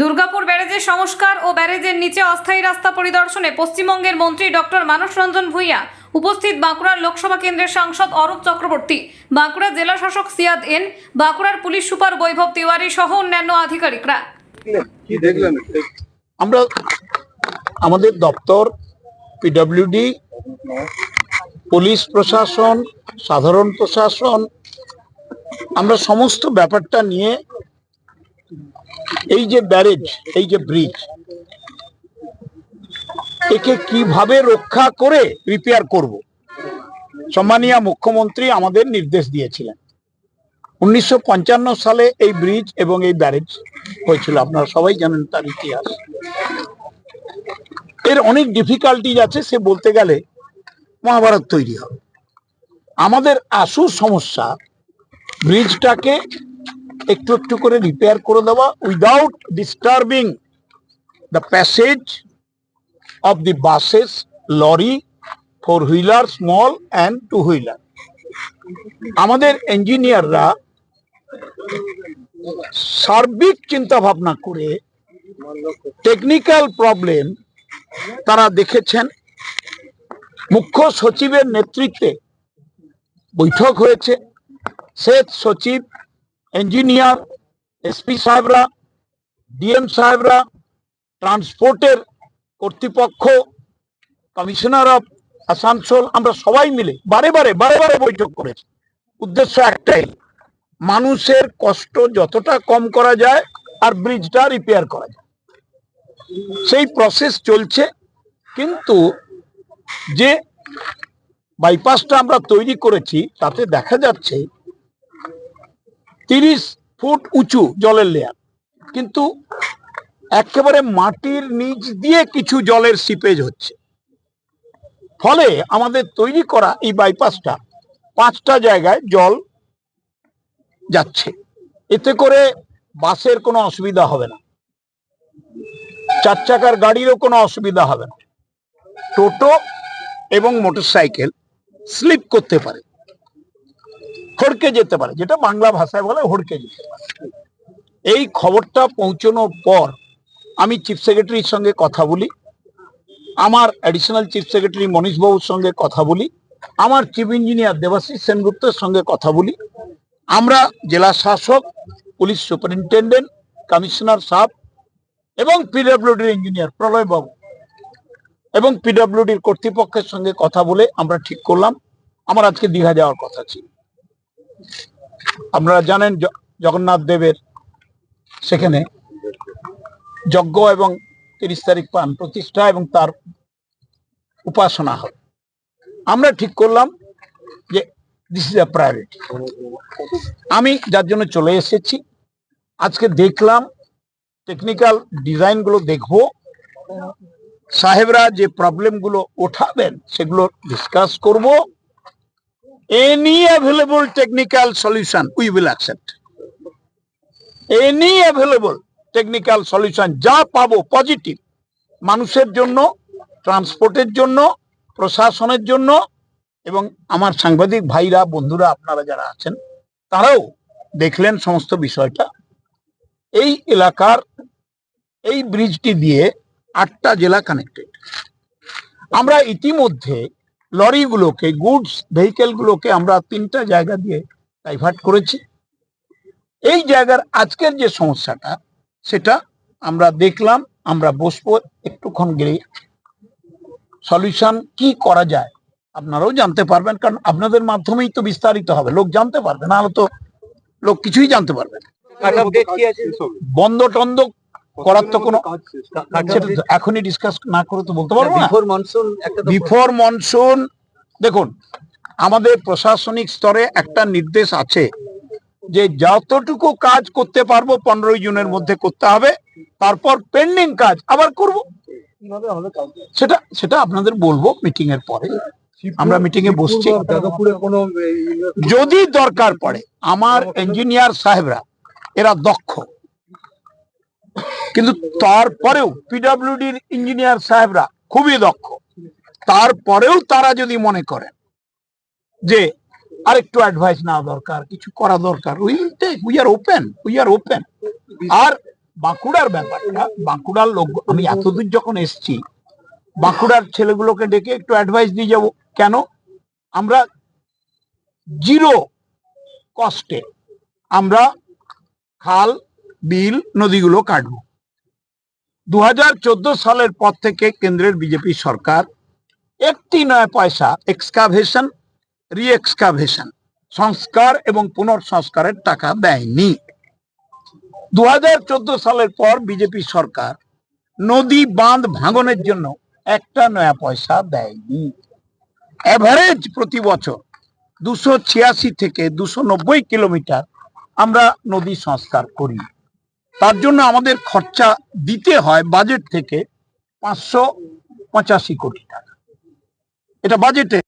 দুর্গাপুর ব্যারেজের সংস্কার ও ব্যারেজের নিচে অস্থায়ী রাস্তা পরিদর্শনে পশ্চিমবঙ্গের মন্ত্রী ডক্টর মানস রঞ্জন ভূঁইয়া উপস্থিত বাঁকুড়ার লোকসভা কেন্দ্রের সাংসদ অরূপ চক্রবর্তী বাঁকুড়া জেলা শাসক সিয়াদ এন বাঁকুড়ার পুলিশ সুপার বৈভব তিওয়ারি সহ অন্যান্য আধিকারিকরা। আমরা আমাদের দপ্তর পিডব্লিউডি পুলিশ প্রশাসন সাধারণ প্রশাসন আমরা সমস্ত ব্যাপারটা নিয়ে এই যে ব্যারেজ এই যে ব্রিজ একে কীভাবে রক্ষা করে রিপেয়ার করব? সম্মানীয় মুখ্যমন্ত্রী আমাদের নির্দেশ দিয়েছিলেন। উনিশশো পঞ্চান্ন সালে এই ব্রিজ এবং এই ব্যারেজ হয়েছিল। আপনারা সবাই জানেন তার ইতিহাস। এর অনেক ডিফিকাল্টিজ আছে, সে বলতে গেলে মহাভারত তৈরি হবে। আমাদের আসল সমস্যা ব্রিজটাকে একটু একটু করে রিপেয়ার করে দেওয়া without disturbing the passage of the buses lorry four wheeler small and two wheeler আমাদের ইঞ্জিনিয়াররা সার্বিক চিন্তা ভাবনা করে টেকনিক্যাল প্রবলেম তারা দেখেছেন। মুখ্য সচিবের নেতৃত্বে বৈঠক হয়েছে। সেচ সচিব ইঞ্জিনিয়ার এসপি সাহেবরা ডিএম সাহেবরা ট্রান্সপোর্টের কর্তৃপক্ষ কমিশনার অফ আসানসোল, আমরা সবাই মিলে বারে বারে বারে বারে বৈঠক করেছি। উদ্দেশ্য একটাই, মানুষের কষ্ট যতটা কম করা যায় আর ব্রিজটা রিপেয়ার করা যায়। সেই প্রসেস চলছে, কিন্তু যে বাইপাসটা আমরা তৈরি করেছি, তাতে দেখা যাচ্ছে তিরিশ ফুট উঁচু জলের লেয়ার কিন্তু একেবারে মাটির নিচ দিয়ে কিছু জলের সিপেজ হচ্ছে। ফলে আমাদের তৈরি করা এই বাইপাসটা পাঁচটা জায়গায় জল যাচ্ছে। এতে করে বাসের কোনো অসুবিধা হবে না। চার চাকার গাড়িরও কোনো অসুবিধা হবে না। টোটো এবং মোটরসাইকেল স্লিপ করতে পারে। হড়কে যেতে পারে, যেটা বাংলা ভাষায় বলে হড়কে যেতে পারে। এই খবরটা পৌঁছানোর পর আমি চিফ সেক্রেটারির সঙ্গে কথা বলি, আমার অ্যাডিশনাল চিফ সেক্রেটারি মনীষবাবুর সঙ্গে কথা বলি, আমার চিফ ইঞ্জিনিয়ার দেবাশিস সেনগুপ্তের সঙ্গে কথা বলি। আমরা জেলা শাসক, পুলিশ সুপারিনটেন্ডেন্ট, কমিশনার সাহেব এবং পিডব্লিউডির ইঞ্জিনিয়ার প্রলয় বাবু এবং পিডব্লিউডির কর্তৃপক্ষের সঙ্গে কথা বলে আমরা ঠিক করলাম। আমার আজকে দীঘা যাওয়ার কথা ছিল। আপনারা জানেন জগন্নাথ দেবের সেখানে যজ্ঞ এবং তিরিশ তারিখ পান, প্রতিষ্ঠা এবং তার উপাসনা হয়। আমরা ঠিক করলাম যে দিস ইজ আ প্রায়োরিটি আমি যার জন্য চলে এসেছি, আজকে দেখলাম টেকনিক্যাল ডিজাইনগুলো দেখব। সাহেবরা যে প্রবলেমগুলো ওঠাবেন, সেগুলো ডিসকাস করব। Any available technical solution we will accept any available technical solution যা পাবো পজিটিভ মানুষের জন্য ট্রান্সপোর্টের জন্য, প্রশাসনের জন্য, এবং আমার সাংবাদিক ভাইরা, বন্ধুরা, আপনারা যারা আছেন, তারাও দেখলেন সমস্ত বিষয়টা। এই এলাকার, এই ব্রিজটি দিয়ে আটটা জেলা কানেক্টেড আমরা ইতিমধ্যে লরিগুলোকে গুডস ভেহিকেলগুলোকে আমরা তিনটা জায়গা দিয়ে ডাইভার্ট করেছি। এই জায়গার আজকের যে সমস্যাটা সেটা আমরা দেখলাম আমরা বসবো একটুক্ষণ গেলে সলিউশন কি করা যায় আপনারাও জানতে পারবেন কারণ আপনাদের মাধ্যমেই তো বিস্তারিত হবে। লোক জানতে পারবে না হলে তো লোক কিছুই জানতে পারবে না। বন্ধ টন্ধ করার তো কোনো এখনই ডিসকাস না করে তো বলতে পারব না? বিফোর মনসুন বিফোর মনসুন দেখুন আমাদের প্রশাসনিক স্তরে একটা নির্দেশ আছে যে যতটুকু কাজ করতে পারব পনেরোই জুনের মধ্যে করতে হবে তারপর পেন্ডিং কাজ আবার করব। সেটা সেটা আপনাদের বলব মিটিং এর পরে। আমরা মিটিং এ বসছি। যদি দরকার পড়ে আমার ইঞ্জিনিয়ার সাহেবরা এরা দক্ষ। কিন্তু তারপরেও পিডব্লিউডির ইঞ্জিনিয়ার সাহেবরা খুবই দক্ষ। তারপরেও তারা যদি মনে করেন যে আরেকটু অ্যাডভাইস নেওয়া দরকার, কিছু করা দরকার we we are open we are open আর বাঁকুড়ার ব্যাপারটা, বাঁকুড়ার লোক, আমি এতদূর যখন এসছি, বাঁকুড়ার ছেলেগুলোকে ডেকে একটু অ্যাডভাইস দিয়ে যাব। কেন? আমরা জিরো কস্টে আমরা খাল বিল নদীগুলো কাটবো। দু সালের পর থেকে কেন্দ্রের বিজেপি সরকার একটি নয় পয়সা এক্সকাভেশন রি এক্সকাভেশন সংস্কার এবং পুনর্সংস্কারের টাকা দেয়নি। দু হাজার চোদ্দ সালের পর বিজেপি সরকার নদী বাঁধ ভাঙনের জন্য একটা নয়া পয়সা দেয়নি। অ্যাভারেজ প্রতি বছর দুশো ছিয়াশি থেকে দুশো নব্বই কিলোমিটার আমরা নদী সংস্কার করি। তার জন্য আমাদের খরচা দিতে হয় বাজেট থেকে পাঁচশো পঁচাশি কোটি টাকা। এটা বাজেটে